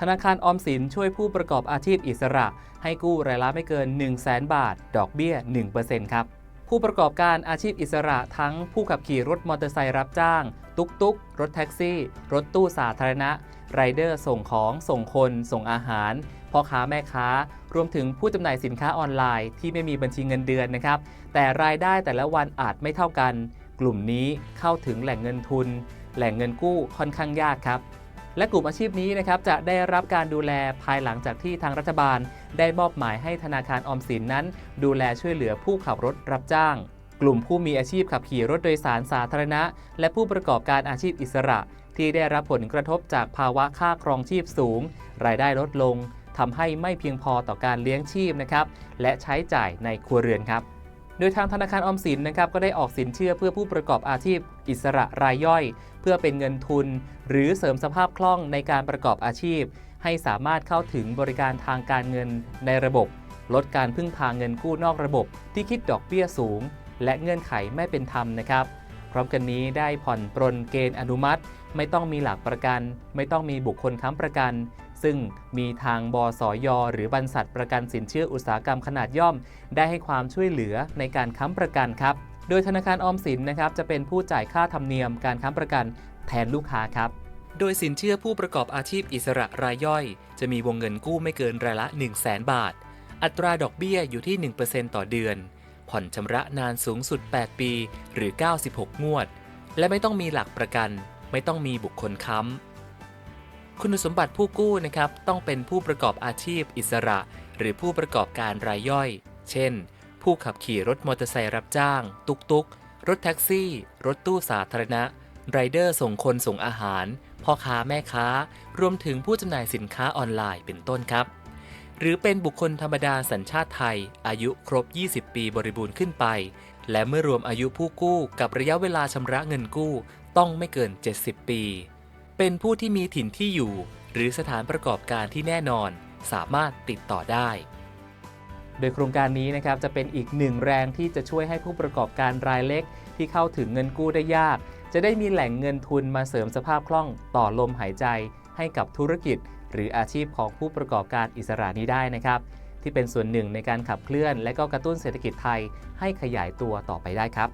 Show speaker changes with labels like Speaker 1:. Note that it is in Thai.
Speaker 1: ธนาคารออมสินช่วยผู้ประกอบอาชีพอิสระ ให้กู้รายละไม่เกิน 1 0 0 0 0แบาท ดอกเบี้ย 1%ครับ ผู้ประกอบการอาชีพอิสระทั้งผู้ขับขี่รถมอเตอร์ไซค์รับจ้าง ตุกตุกรถแท็กซี่ รถตู้สาธารณะ ไรเดอร์ส่งของส่งคน ส่งอาหารพ่อค้าแม่ค้า รวมถึงผู้จำหน่ายสินค้าออนไลน์ที่ไม่มีบัญชีเงินเดือนนะครับ แต่รายได้แต่ละวันอาจไม่เท่ากัน กลุ่มนี้เข้าถึงแหล่งเงินทุน แหล่งเงินกู้ค่อนข้างยากครับ และกลุ่มอาชีพนี้นะครับจะได้รับการดูแลภายหลังจากที่ทางรัฐบาล ได้มอบหมายให้ธนาคารออมสินนั้น ดูแลช่วยเหลือผู้ขับรถรับจ้าง กลุ่มผู้มีอาชีพขับขี่รถโดยสารสาธารณะ และผู้ประกอบการอาชีพอิสระ ที่ได้รับผลกระทบจากภาวะค่าครองชีพสูง รายได้ลดลงทำให้ไม่เพียงพอต่อการเลี้ยงชีพนะครับและใช้จ่ายในครัวเรือนครับ ดยทางธนาคารออมสินนะครับก็ได้ออกสินเชื่อเพื่อผู้ประกอบอาชีพอิสระรายย่อย เพื่อเป็นเงินทุน หรือเสริมสภาพคล่องในการประกอบอาชีพ ให้สามารถเข้าถึงบริการทางการเงินในระบบ ลดการพึ่งพาเงินกู้นอกระบบที่คิดดอกเบี้ยสูง และเงื่อนไขไม่เป็นธรรมนะครับ พร้อมกันนี้ได้ผ่อนปรนเกณฑ์อนุมัติ ไม่ต้องมีหลักประกัน ไม่ต้องมีบุคคลค้ำประกัน ซึ่งมีทางบสย หรือบรรษัทประกันสินเชื่ออุตสาหกรรมขนาดย่อม ได้ให้ความช่วยเหลือในการค้ำประกันครับ โดยธนาคารออมสินนะครับจะเป็นผู้จ่ายค่าธรรมเนียมการค้ำประกันแทนลูกค้าครับ โดยสินเชื่อผู้ประกอบอาชีพอิสระรายย่อย จะมีวงเงินกู้ไม่เกินรายละ 1 0 0 0 0แบาท อัตราดอกเบี้ยอยู่ที่ 1%ต่อเดือน ผ่อนชำระนานสูงสุด 8 ปี หรือ 96 งวด และไม่ต้องมีหลักประกัน ไม่ต้องมีบุคคลค้ำคุณสมบัติผู้กู้นะครับต้องเป็นผู้ประกอบอาชีพอิสระ หรือผู้ประกอบการรายย่อย เช่น ผู้ขับขี่รถมอเตอร์ไซค์รับจ้าง ตุกตุกรถแท็กซี่ รถตู้สาธารณะไรเดอร์ส่งคนส่งอาหาร พ่อค้าแม่ค้า รวมถึงผู้จำหน่ายสินค้าออนไลน์เป็นต้นครับ หรือเป็นบุคคลธรรมดาสัญชาติไทย อายุครบ 20 ปีบริบูรณ์ขึ้นไป และเมื่อรวมอายุผู้กู้กับระยะเวลาชำระเงินกู้ ต้องไม่เกิน 70 ปี เป็นผู้ที่มีถิ่นที่อยู่ หรือสถานประกอบการที่แน่นอน สามารถติดต่อได้โดยโครงการนี้นะครับจะเป็นอีกหนึ่งแรงที่จะช่วยให้ผู้ประกอบการรายเล็ก ที่เข้าถึงเงินกู้ได้ยาก จะได้มีแหล่งเงินทุนมาเสริมสภาพคล่องต่อลมหายใจให้กับธุรกิจ หรืออาชีพของผู้ประกอบการอิสระนี้ได้นะครับ ที่เป็นส่วนหนึ่งในการขับเคลื่อน และก็กระตุ้นเศรษฐกิจไทยให้ขยายตัวต่อไปได้ครับ